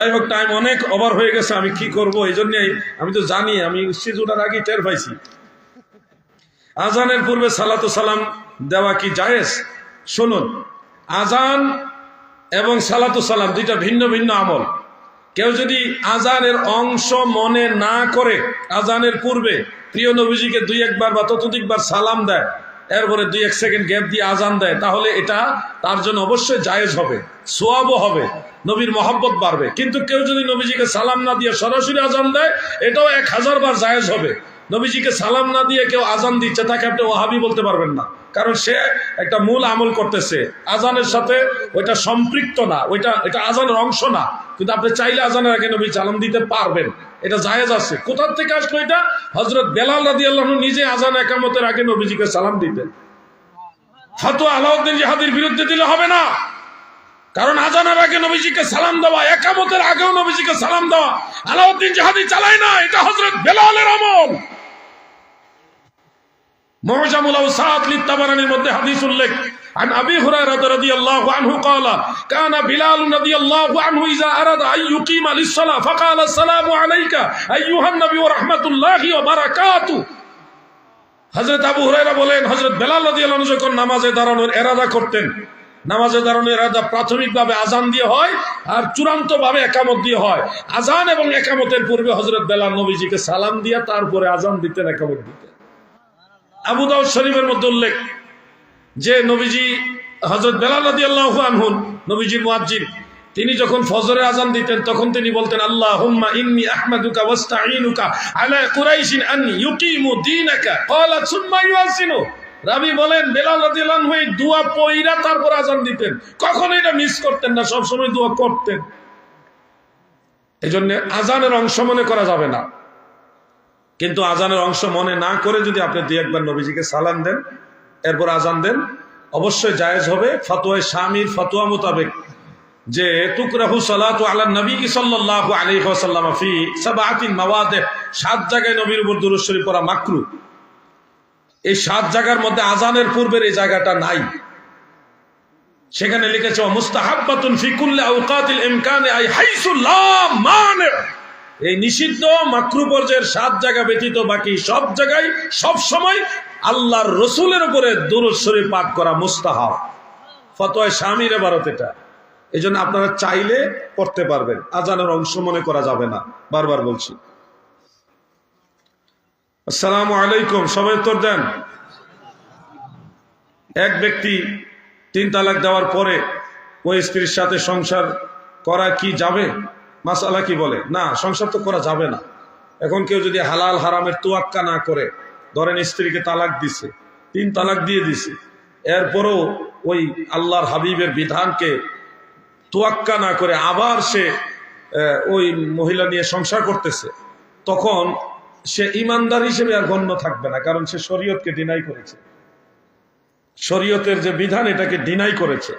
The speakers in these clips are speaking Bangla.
যাই হোক টাইম অনেক ওভার হয়ে গেছে, আমি কি করব? এই জন্যই আমি তো জানি, আমি স্টেজ ওঠার আগে টের পাইছি। আজানের পূর্বে সালাতু সালাম দেওয়া কি জায়েজ? শুনুন, আজান এবং সালাতু সালাম দুইটা ভিন্ন ভিন্ন আমল। কেউ যদি আজানের অংশ মনে না করে, আজানের পূর্বে প্রিয় নবীজিকে দুই একবার বা ততোধিকবার সালাম দেয় এরপরে দুই, এক সেকেন্ড গ্যাপ দিয়ে আজান দেয়, তাহলে এটা তার জন্য অবশ্যই জায়েজ হবে, সোয়াবও হবে, নবীর মহব্বত বাড়বে। কিন্তু কেউ যদি নবীজিকে সালাম না দিয়ে সরাসরি আজান দেয়, এটাও এক হাজার বার জায়েজ হবে। নবীজিকে সালাম না দিয়ে কেউ আজান দিচ্ছে, তাকে আপনি ওহাবি বলতে পারবেন না। কারণ সে একটা মূল আমল করতেছে। আজানের সাথে ওইটা সম্পৃক্ত না, ওইটা, এটা আজানের অংশ না। কিন্তু আপনি চাইলে আজানের আগে নবী সালাম দিতে পারবেন। এটা জায়েজ আছে। কোথার থেকে আসলো এটা? হজরত বেলাল রাজি আল্লাহ নিজে আজান একামতের আগে নবীজিকে সালাম দিতেন। হাতু আলাউদ্দিন জাহাদির বিরুদ্ধে দিলে হবে না। কারণ আজানের আগে নবীজিকে সালাম দেওয়া, একামতের আগেও নবীজিকে সালাম দেওয়া আলাউদ্দিন জাহাদি চালায় না, এটা হজরত বেলালের আমল। মহজামুল আউসাদ লিত্তাবারানির মধ্যে হাদিস উল্লেখ। عن ابي هريره رضي الله عنه قال كان بلال رضي الله عنه اذا اراد ان يقيم للصلاه فقال السلام عليك ايها النبي ورحمه الله وبركاته হযরত আবু হুরায়রা বলেন হযরত বেলাল রাদিয়াল্লাহু আনহু যখন নামাজে দাঁড়ানোর এরাদা করতেন নামাজে দাঁড়ানোর এরাদা প্রাথমিকভাবে আজান দিয়ে হয় আর চূড়ান্তভাবে একামত দিয়ে হয় আজান এবং একামতের পূর্বে হযরত বেলাল নবীজিকে সালাম দিয়ে তারপরে আজান দিতেন একামত দিতেন আবু দাউদ শরীফের মধ্যে উল্লেখ যে নবীজি হজরত বেলাল রাদি আল্লাহ আনহুন, নবীজি মুয়াজ্জিন তিনি যখন ফজরের আজান দিতেন, তখন তিনি বলতেন আল্লাহ হুম্মা ইন্নি আহমাদুকা ওয়াস্তাঈনুকা আলা কুরাইশিন আন ইউকিমু দীনাকা। ক্বালা সুম্মা ইউয়াসিনু রাবি বলেন, বেলাল রাদিয়াল্লাহু আনহু দোয়া পয়রা তারপর আজান দিতেন। কখনো এটা মিস করতেন না সব সময় দোয়া করতেন। এজন্য আজানের অংশ মনে করা যাবে না। কিন্তু আজানের অংশ মনে না করে যদি আপনি দুই একবার নবীজিকে সালাম দেন এরপর আজান দেন। অবশ্যই জায়েজ হবে ফতোয় স্বামীর ফতোয়া মোতাবেক যে, তুকরাহু সালাতু আলা নবী সাল্লাল্লাহু আলাইহি ওয়াসাল্লাম ফি সাবআতিন মাওয়াদে সাত জায়গায় নবীর উপর দুরূদ শরীফ পড়া মাকরু। এই সাত জায়গার মধ্যে আজানের পূর্বের এই জায়গাটা নাই। সেখানে লিখেছে মুস্তাহাব্বাতুন ফি কুল্লি ইমকানে আই হাইসু লা মানে। এই নিষিদ্ধ মাকরু পর্যায়ের সাত জায়গা ব্যতীত বাকি সব জায়গায় সব সময় আল্লাহর রসুলের উপরে দুরুদ শরীফ পাঠ করা মুস্তাহাব। ফতোয় স্বামীর ভারত এটা। এই আপনারা চাইলে পড়তে পারবেন। আজানের অংশ মনে করা যাবে না। বারবার বলছি। আসসালামু আলাইকুম, সবাই উত্তর দেন। এক ব্যক্তি তিন তালাক দেওয়ার পরে ওই স্ত্রীর সাথে সংসার করা কি যাবে? মাসালা কি বলে? না, সংসার তো করা যাবে না। এখন কেউ যদি হালাল হারামের তোয়াক্কা না করে ধরেন স্ত্রীকে তালাক দিছে, তিন তালাক দিয়ে দিছে। এরপরও ওই আল্লাহর হাবিবের বিধানকে তোয়াক্কা না করে আবার সে ওই মহিলা নিয়ে সংসার করতেছে, তখন সে ইমানদার হিসেবে আর গণ্য থাকবে না, কারণ সে শরীয়তকে ডিনাই করেছে। শরীয়তের যে বিধান, এটাকে ডিনাই করেছে।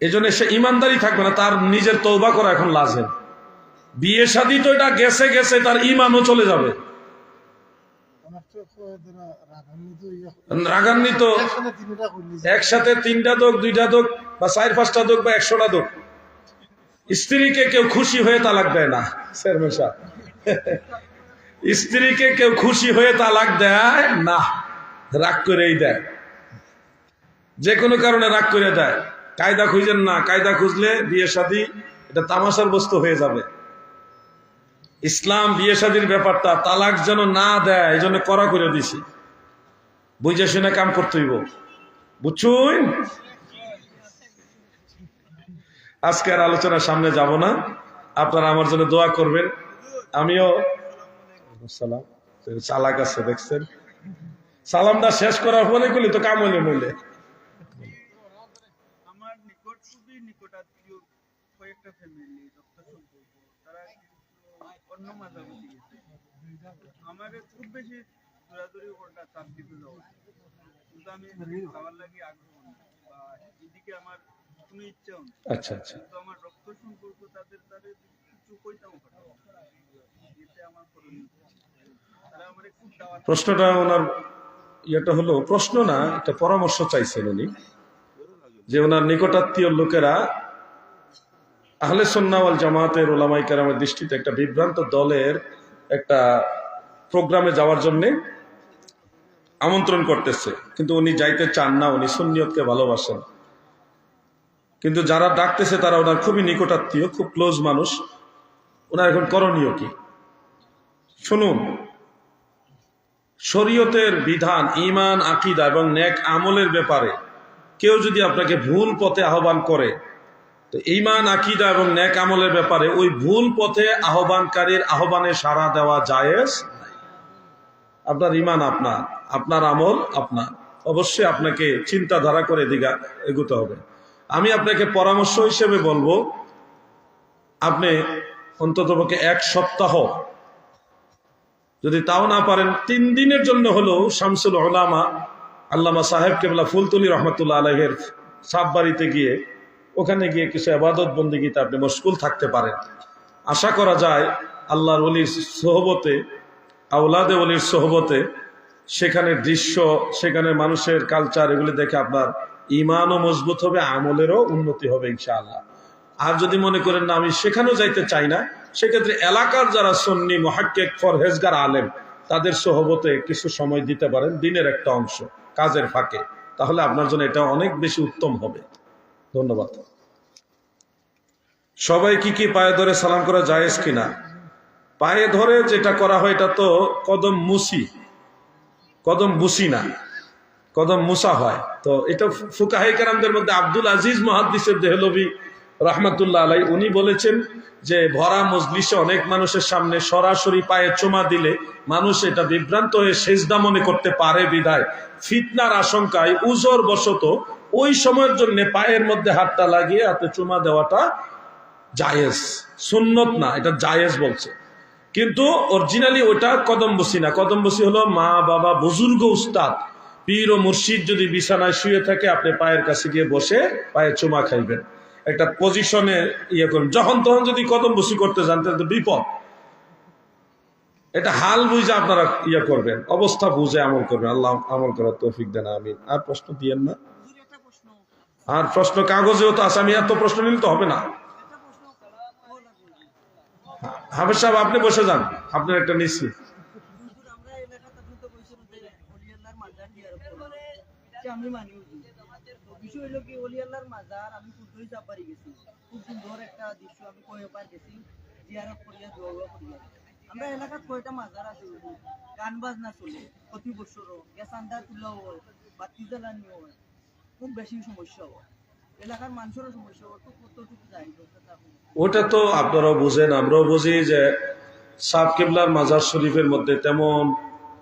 এই জন্য সে ইমানদারি থাকবে না, তার নিজের তৌবা করা এখন লাজেম। বিয়ে শাদী তো এটা গেছে গেছে, তার ইমানও চলে যাবে। রাগান্বিত। একসাথে তিনটা দোক, দুইটা দোক, বা চার, পাঁচটা দোক, বা একশোটা দোক। স্ত্রীকে কেউ খুশি হয়ে তালাক দেয় না। স্ত্রীকে কেউ খুশি হয়ে তালাক দেয় না, রাগ করেই দেয়। যে কোনো কারণে রাগ করে দেয়। কায়দা খুঁজেন না, কায়দা খুঁজলে বিয়ে শাদী, এটা তামাশার বস্তু হয়ে যাবে। ইসলাম বিয়ে শাদীর ব্যাপারটা, তালাক যেন না দেয় এই জন্য করা করে দিছি। বুঝে শুনে কাম করতে হইব। বুঝছুন আজকে আর আলোচনার সামনে যাব না। আপনারা আমার জন্য দোয়া করবেন। আমিও সালাম চালাক আছে, দেখছেন? সালামটা শেষ করার পরে গুলি তো কাম হইলে মইলে আমার নিকট নিকটাত্মীয় কয়েকটা ফ্যামিলি তারা অন্য মাঝামাঝি গেছে আমাকে খুব বেশি দৌড়াদৌড়ি করাটা চাপ দিতে যাওয়া। কিন্তু আমি যাওয়ার লাগে আগ্রহ বা এদিকে আমার কোনো ইচ্ছাও না আচ্ছা আচ্ছা। কিন্তু আমার রক্ত সম্পর্ক তাদের তাদের কিছু কইতাম এতে আমার তারা আমার খুব প্রশ্নটা ওনার ইয়েটা হলো প্রশ্ন না একটা পরামর্শ চাইছেন উনি। যে ওনার নিকটাত্মীয় লোকেরা আহলে সন্নাওয়াল জামাতের ওলামাই কারামের দৃষ্টিতে একটা বিভ্রান্ত দলের একটা প্রোগ্রামে যাওয়ার জন্যে আমন্ত্রণ করতেছে। কিন্তু উনি যাইতে চান না, উনি সুন্নিয়তকে ভালোবাসেন। কিন্তু যারা ডাকতেছে তারা ওনার খুবই নিকটাত্মীয়, খুব ক্লোজ মানুষ। ওনার এখন করণীয় কি? শুনুন, শরীয়তের বিধান ইমান আকিদা এবং ন্যাক আমলের ব্যাপারে কেউ যদি আপনাকে ভুল পথে আহ্বান করে তো ইমান আকিদা এবং ন্যাক আমলের ব্যাপারে ওই ভুল পথে আহ্বানকারীর আহ্বানে সাড়া দেওয়া জায়েজ। আপনার ইমান আপনার আপনার আমল আপনার। অবশ্যই আপনাকে চিন্তাধারা করে দিঘা এগুতে হবে। আমি আপনাকে পরামর্শ হিসেবে বলব, আপনি অন্ততপক্ষে এক সপ্তাহ, যদি তাও না পারেন, তিন দিনের জন্য হলেও শামসুল ওলামা আল্লামা সাহেব কেবলা ফুলতুলি রহমতুল্লাহ আলহের সাপ বাড়িতে গিয়ে ওখানে গিয়ে কিছু আবাদত বন্দিগিতে আপনি মশগুল থাকতে পারেন। আশা করা যায় আল্লাহর অলির সোহবতে আউলাদে অলির সোহবতে সেখানে দৃশ্য, সেখানে মানুষের কালচার এগুলি দেখে আপনার ইমানও মজবুত হবে, আমলেরও উন্নতি হবে ইনশাআল্লাহ। আর যদি মনে করেন না, আমি সেখানেও যাইতে চাই না, সেক্ষেত্রে এলাকার যারা সন্নি, মহাক্কেক ফরহেজগার আলেম, তাদের সহবতে কিছু সময় দিতে পারেন, দিনের একটা অংশ, কাজের ফাঁকে। তাহলে আপনার জন্য এটা অনেক বেশি উত্তম হবে। ধন্যবাদ। সবাই কি কি পায়ে ধরে সালাম করা জায়েজ কিনা? পায়ে ধরে যেটা করা হয়, এটা তো কদম মুসি, কদম বুসি না, কদম মুসা হয়। তো এটা ফুকাহাই কারামদের মধ্যে আব্দুল আজিজ মহাদ্দিসের দেহলবি রহমতুল্লাহ আলাই উনি বলেছেন যে ভরা মজলিসে অনেক মানুষের সামনে সরাসরি পায়ে চুমা দিলে মানুষ এটা বিভ্রান্ত হয়ে সেজদা মনে করতে পারে বিদায়। ফিতনার আশঙ্কায় উজর বশত ওই সময়ের জন্য পায়ের মধ্যে হাতটা লাগিয়ে হাতে চুমা দেওয়াটা জায়েজ। সুন্নত না, এটা জায়েজ বলছে। কিন্তু অরিজিনালি ওটা কদম বসি না। কদম বসি হলো মা, বাবা, বুজুর্গ, উস্তাদ। পীর ও মুর্শিদ যদি বিছানায় শুয়ে থাকে, আপনি পায়ের কাছে গিয়ে বসে পায়ে চুমা খাইবেন। একটা পজিশনে ইয়ে করুন। যখন তখন যদি কদম বসি করতে যান, তাহলে বিপদ। এটা হাল বুঝে আপনারা ইয়ে করবেন, অবস্থা বুঝে আমল করবেন। আল্লাহ আমল করার তৌফিক দেন আমি আর প্রশ্ন দিয়েন না? আর প্রশ্ন কাগজেও তো আছে, আমি এত প্রশ্ন নিলে তো হবে না। হাফেজ সাহেব, আপনি বসে যান, আপনার একটা নিচ্ছি আমরা এলাকাতে আপনি তো বলছেন যে অলিয়াল্লাহর মাজার আমি গেছি খুব একটা দৃশ্য আমি গেছি আমরা এলাকাত কয়টা মাজার আছে। গান বাজনা চলে, প্রতি বছরও। বাতি খুব বেশি সমস্যা এলাকার মানুষেরও সমস্যা কতটুকু যাই ওটা তো আপনারাও বুঝেন, আমরাও বুঝি যে সাব কেবলার মাজার শরীফের মধ্যে তেমন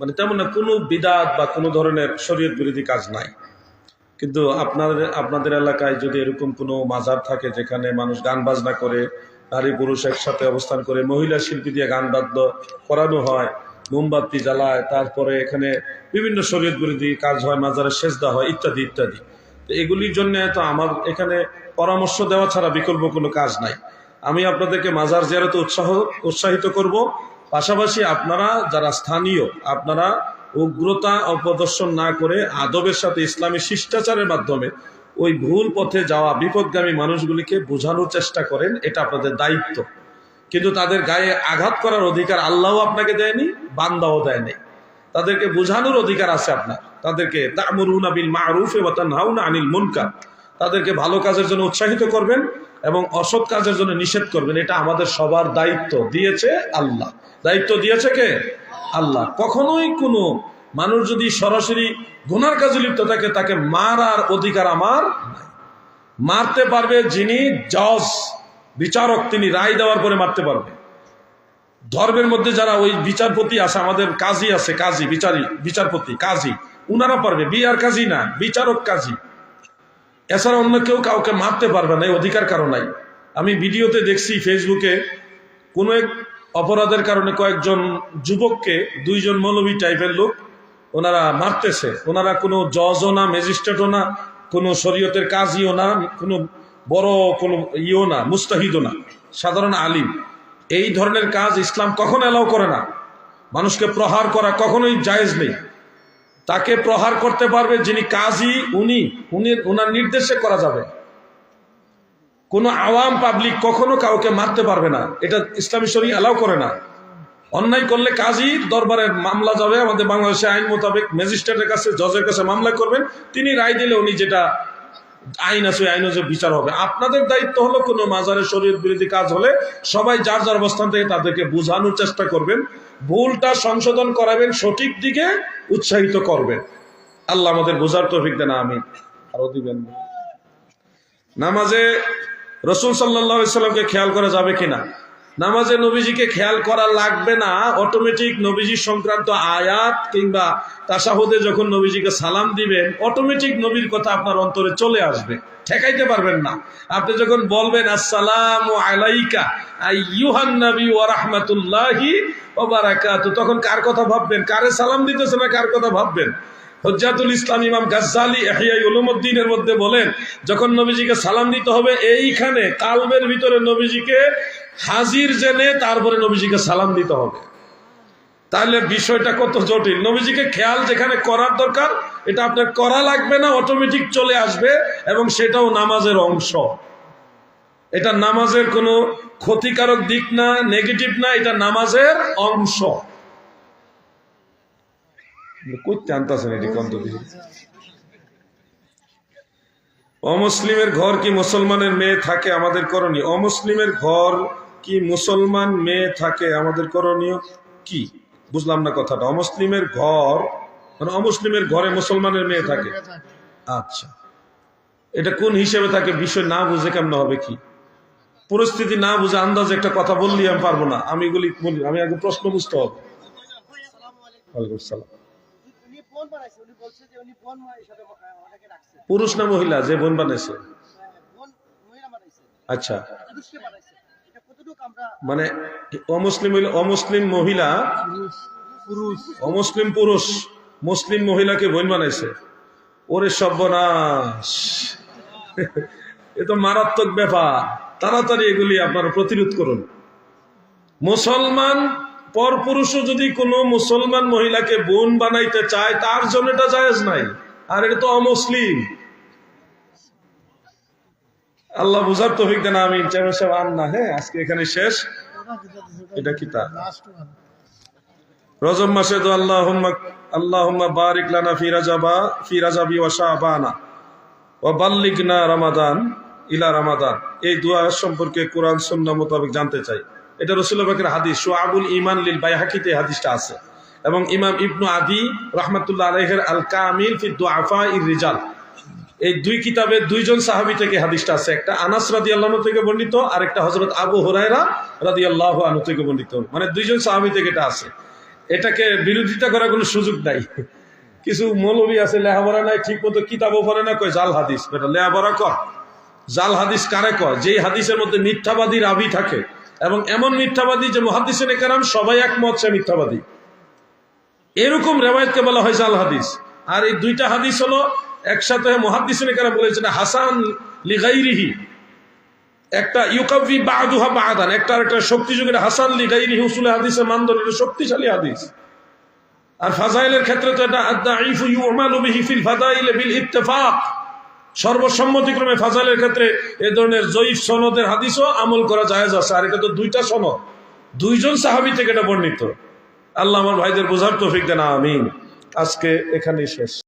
মানে তেমন না, কোনো বিদাত বা কোনো ধরনের শরীয়ত বিরোধী কাজ নাই। কিন্তু আপনাদের আপনাদের এলাকায় যদি এরকম কোনো মাজার থাকে যেখানে মানুষ গান বাজনা করে, নারী পুরুষ একসাথে অবস্থান করে, মহিলা শিল্পী দিয়ে গান বাদ্য করানো হয়, মোমবাতি জ্বালায়, তারপরে এখানে বিভিন্ন শরীয়ত বিরোধী কাজ হয় মাজারে শেষ দেওয়া হয়, ইত্যাদি ইত্যাদি। তো এগুলির জন্য তো আমার এখানে পরামর্শ দেওয়া ছাড়া বিকল্প কোনো কাজ নাই। আমি আপনাদেরকে মাজার জিয়ারতে উৎসাহ, উৎসাহিত করব। পাশাপাশি আপনারা যারা স্থানীয়, আপনারা উগ্রতা অপ্রদর্শন না করে আদবের সাথে ইসলামী শিষ্টাচারের মাধ্যমে ওই ভুল পথে যাওয়া বিপদগামী মানুষগুলিকে বোঝানোর চেষ্টা করেন, এটা আপনাদের দায়িত্ব। কিন্তু তাদের গায়ে আঘাত করার অধিকার আল্লাহও আপনাকে দেয়নি, বান্দাও দেয়নি। তাদেরকে বোঝানোর অধিকার আছে আপনার। তাদেরকে বিল মারুফ আনিল মুনকার। তাদেরকে ভালো কাজের জন্য উৎসাহিত করবেন এবং অসৎ কাজের জন্য নিষেধ করবেন। এটা আমাদের সবার দায়িত্ব। দিয়েছে আল্লাহ। দায়িত্ব দিয়েছে কে? আল্লাহ। কখনোই কোনো মানুষ যদি সরাসরি গুনার কাজে লিপ্ত থাকে, তাকে মারার অধিকার আমার মারতে পারবে যিনি জজ, বিচারক, তিনি রায় দেওয়ার পরে মারতে পারবে। ধর্মের মধ্যে যারা ওই বিচারপতি আছে, আমাদের কাজী আছে, কাজী, বিচারি, বিচারপতি, কাজী। উনারা পারবে বিয়ার কাজী না, বিচারক কাজী। এছাড়া অন্য কেউ কাউকে মারতে পারবে না, এই অধিকার কারও নাই। আমি ভিডিওতে দেখছি ফেসবুকে কোনো এক অপরাধের কারণে কয়েকজন যুবককে, দুইজন মৌলবী টাইপের লোক ওনারা মারতেছে। ওনারা কোনো জজও না, ম্যাজিস্ট্রেটও না, কোনো শরীয়তের কাজীও না, কোনো বড় কোনো ইও না, মুস্তাহিদও না, সাধারণ আলিম। এই ধরনের কাজ ইসলাম কখন অ্যালাউ করে না। মানুষকে প্রহার করা কখনোই জায়েজ নেই। তাকে প্রহার করতে পারবে যিনি কাজী, উনি উনি ওনার নির্দেশে করা যাবে। কোনো আওয়াম পাবলিক কখনো কাউকে মারতে পারবে না। এটা ইসলামী শরী অ্যালাউ করে না। অন্যায় করলে কাজী দরবারের মামলা যাবে। আমাদের বাংলাদেশে আইন মোতাবেক ম্যাজিস্ট্রেটের কাছে, জজের কাছে মামলা করবেন। তিনি রায় দিলে উনি যেটা আইন আছে আইন আছে বিচার হবে। আপনাদের দায়িত্ব হলো কোনো মাজারের শরীর বিরোধী কাজ হলে সবাই যার যার অবস্থান থেকে তাদেরকে বোঝানোর চেষ্টা করবেন, ভুলটা সংশোধন করাবেন, সঠিক দিকে উৎসাহিত করবেন। আল্লাহ আমাদের বোঝার তৌফিক দেন আমি আরও দিবেন। নামাজে রসুল সাল্লাহ সাল্লামকে খেয়াল করা যাবে কিনা? নামাজে নবীজিকে খেয়াল করা লাগবে না। অটোমেটিক নবীজি সংক্রান্ত আয়াত কিংবা তাসাহুদে যখন নবীজিকে সালাম দিবেন অটোমেটিক নবীর কথা আপনার অন্তরে চলে আসবে। ঠেকাইতে পারবেন না। আপনি যখন বলবেন, আসসালাম আলাইকা আইয়ুহান নবী ওয়া রাহমাতুল্লাহি ওয়া বারাকাতু, তখন কার কথা ভাববেন? কারে সালাম দিতেছে না কার কথা ভাববেন? হজ্জাতুল ইসলাম ইমাম গাজ্জালি এহিয়াই উলুমুদ্দিনের মধ্যে বলেন, যখন নবীজিকে সালাম দিতে হবে, এইখানে কালবের ভিতরে নবীজিকে হাজির জেনে তারপরে নবীজিকে সালাম দিতে হবে। তাহলে বিষয়টা কত জটিল। নবীজিকে খেয়াল যেখানে করার দরকার, এটা আপনার করা লাগবে না অটোমেটিক চলে আসবে এবং সেটাও নামাজের অংশ। এটা নামাজের কোনো ক্ষতিকারক দিক না নেগেটিভ না, এটা নামাজের অংশ। অমুসলিমের ঘর কি মুসলমানের মেয়ে থাকে আমাদের করণীয়? অমুসলিমের ঘর কি মুসলমান মেয়ে থাকে আমাদের করণীয় কি? বুঝলাম না কথাটা। অমুসলিমের ঘর মানে অমুসলিমের ঘরে মুসলমানের মেয়ে থাকে। আচ্ছা। এটা কোন হিসেবে থাকে? বিষয় না বুঝে কেমন হবে কি? পরিস্থিতি না বুঝে আন্দাজে একটা কথা বললি আমি পারব না। আমি এগুলি বলি, আমি আগে প্রশ্ন বুঝতে হবে। পুরুষ না মহিলা? যে বোন বানাইছে। আচ্ছা পুরুষকে বানাইছে এটা কতটুকু আমরা মানে অমুসলিম হইলে অমুসলিম মহিলা অমুসলিম পুরুষ মুসলিম মহিলাকে বোন বানাইছে। ওরে সর্বনাশ। এ তো মারাত্মক ব্যাপার। তাড়াতাড়ি এগুলি আপনারা প্রতিরোধ করুন। মুসলমান পরপুরুষও যদি কোনো মুসলমান মহিলাকে বোন বানাইতে চায় তার জন্য এটা জায়েজ নাই। আর এটা তো অমুসলিম। আল্লাহ বুঝার তৌফিক দেন আমি চেয়ারম্যান সাহেব আন না হ্যাঁ আজকে এখানে শেষ। এটা কি তা? রজব মাসে তো আল্লাহ আল্লাহ বারিক লানা ফি রাজাবা, ফি রাজাবি ওয়া শাবানা। ওয়া বাল্লিগনা রমাদান, ইলা রমাদান। এই দোয়া সম্পর্কে কোরআন, সুন্নাহ মোতাবেক জানতে চাই। এটা রসুল্লাহ বাকের হাদিস। সোয়াবুল ইমান লিল বাইহাকিতে হাদিসটা আছে। এবং ইমাম ইবনু আদি রহমাতুল্লাহ আলাইহের আল কামিল ফি দুআফা ইর রিজাল। এই দুই কিতাবে দুইজন সাহাবী থেকে হাদিসটা আছে। একটা আনাস রাদি আল্লাহ থেকে বর্ণিত আর একটা হজরত আবু হুরায়রা রাদি আল্লাহ আনু থেকে বর্ণিত। মানে দুইজন সাহাবী থেকে এটা আছে। এটাকে বিরোধিতা করার কোনো সুযোগ নাই। কিছু মৌলবী আছে, লেহাবরা নাই ঠিক মতো কিতাবও পড়ে না, কয়, জাল হাদিস। বেটা লেহাবরা কর জাল হাদিস কারে কয়? যেই হাদিসের মধ্যে মিথ্যাবাদী রাবি থাকে, এবং এমন মিথ্যাবাদী যে মহাদিসের কারণ সবাই একমত, সে মিথ্যাবাদী। এরকম রেওয়ায়তকে বলা হয় জাল হাদিস। আর এই দুইটা হাদিস হলো একসাথে মহাদিসিনে কারা বলেছেন? হাসান লিগাইরিহি একটা ইউকাবি বাদুহা বাদান। একটা একটা শক্তি যুগের হাসান লিগাইরিহি উসুলে হাদিসের মানদণ্ড এটা শক্তিশালী হাদিস। আর ফাজাইলের ক্ষেত্রে তো এটা আদাইফু সর্বসম্মতিক্রমে ফাজাইলের ক্ষেত্রে এ ধরনের জয়ীফ সনদের হাদিসও আমল করা জায়েজ আছে। আর এটা তো দুইটা সনদ। দুইজন সাহাবী থেকে এটা বর্ণিত। আল্লাহ আমার ভাইদের বোঝার তৌফিক দেন। আমিন। আজকে এখানেই শেষ।